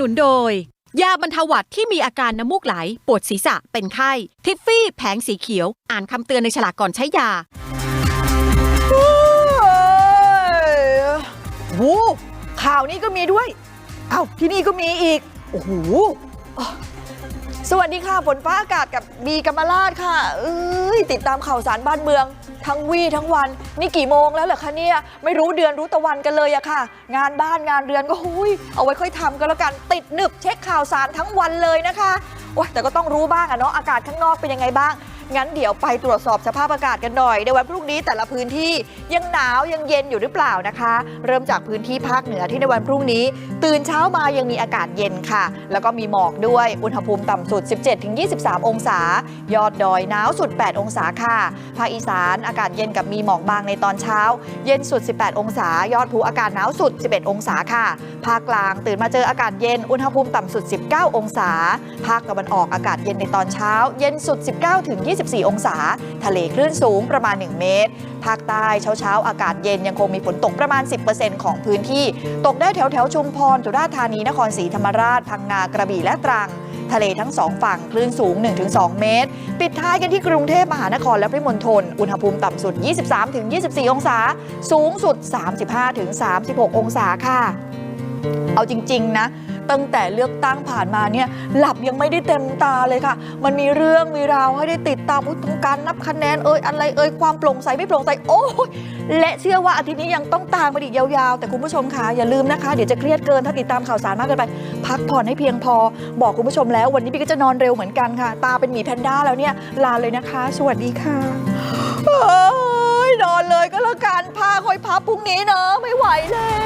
นุนโดย ยาบรรเทาหวัดที่มีอาการน้ำมูกไหล ปวดศีรษะเป็นไข้ ทิฟฟี่แผงสีเขียว อ่านคำเตือนในฉลากก่อนใช้ยาวู้ข่าวนี้ก็มีด้วย เอ้าที่นี่ก็มีอีก โอ้โห สวัสดีค่ะฝนฟ้าอากาศกับบีกัมมาลาดค่ะเอ้ยติดตามข่าวสารบ้านเมือง ทั้งวี่ทั้งวัน นี่กี่โมงแล้วเหรอคะเนี่ยไม่รู้เดือนรู้ตะวันกันเลยอะค่ะ งานบ้านงานเรือนก็หุยเอาไว้ค่อยทำก็แล้วกันติดหนึบเช็คข่าวสารทั้งวันเลยนะคะโอ้แต่ก็ต้องรู้บ้างอะเนาะอากาศข้างนอกเป็นยังไงบ้าง งั้นเดี๋ยวไปตรวจสอบสภาพอากาศกันหน่อย ในวันพรุ่งนี้แต่ละพื้นที่ยังหนาวยังเย็นอยู่หรือเปล่านะคะ เริ่มจากพื้นที่ภาคเหนือที่ในวันพรุ่งนี้ ตื่นเช้ามายังมีอากาศเย็นค่ะ แล้วก็มีหมอกด้วยอุณหภูมิต่ำสุด 17-23 องศา ยอดดอยหนาวสุด 8 องศาค่ะภาคอีสานอากาศเย็นกับมีหมอกบางในตอนเช้า เย็นสุด 18 องศา ยอดภูอากาศหนาวสุด 11 องศาค่ะ ภาคกลางตื่นมาเจออากาศเย็นอุณหภูมิต่ำสุด 19 องศา ภาคตะวันออกอากาศเย็นในตอนเช้า เย็นสุด 19-2 24 องศา ทะเลคลื่นสูงประมาณ 1 เมตร ภาคใต้เช้าๆ อากาศเย็นยังคงมีฝนตกประมาณ 10%ของพื้นที่ ตกได้แถวแถวๆชุมพรสุราษฎร์ธานีนครศรีธรรมราช พังงากระบี่และตรัง ทะเลทั้งสองฝั่งคลื่นสูง 1-2 เมตร ปิดท้ายกันที่กรุงเทพมหานครและปริมณฑลอุณหภูมิต่ำสุด 23-24 องศา สูงสุด 35-36 องศาค่ะ เอาจริง ๆ นะ ตั้งแต่เลือกตั้งผ่านมาเนี่ยหลับยังไม่ได้เต็มตาเลยค่ะ มันมีเรื่องมีราวให้ได้ติดตามอุ๊ยตรงการนับคะแนนเอ่ยอะไรเอ่ยความโปร่งใสไม่โปร่งใสโอ้ยและเชื่อว่าอาทิตย์นี้ยังต้องตามมาอีกยาวๆ แต่คุณผู้ชมคะอย่าลืมนะคะ เดี๋ยวจะเครียดเกินถ้าติดตามข่าวสารมากเกินไป พักผ่อนให้เพียงพอ บอกคุณผู้ชมแล้ว วันนี้พี่ก็จะนอนเร็วเหมือนกันค่ะ ตาเป็นหมีแพนด้าแล้วเนี่ยลาเลยนะคะ สวัสดีค่ะเอ้ยนอนเลยก็แล้วกันพาค่อยพับพรุ่งนี้เนอะไม่ไหวแล้ว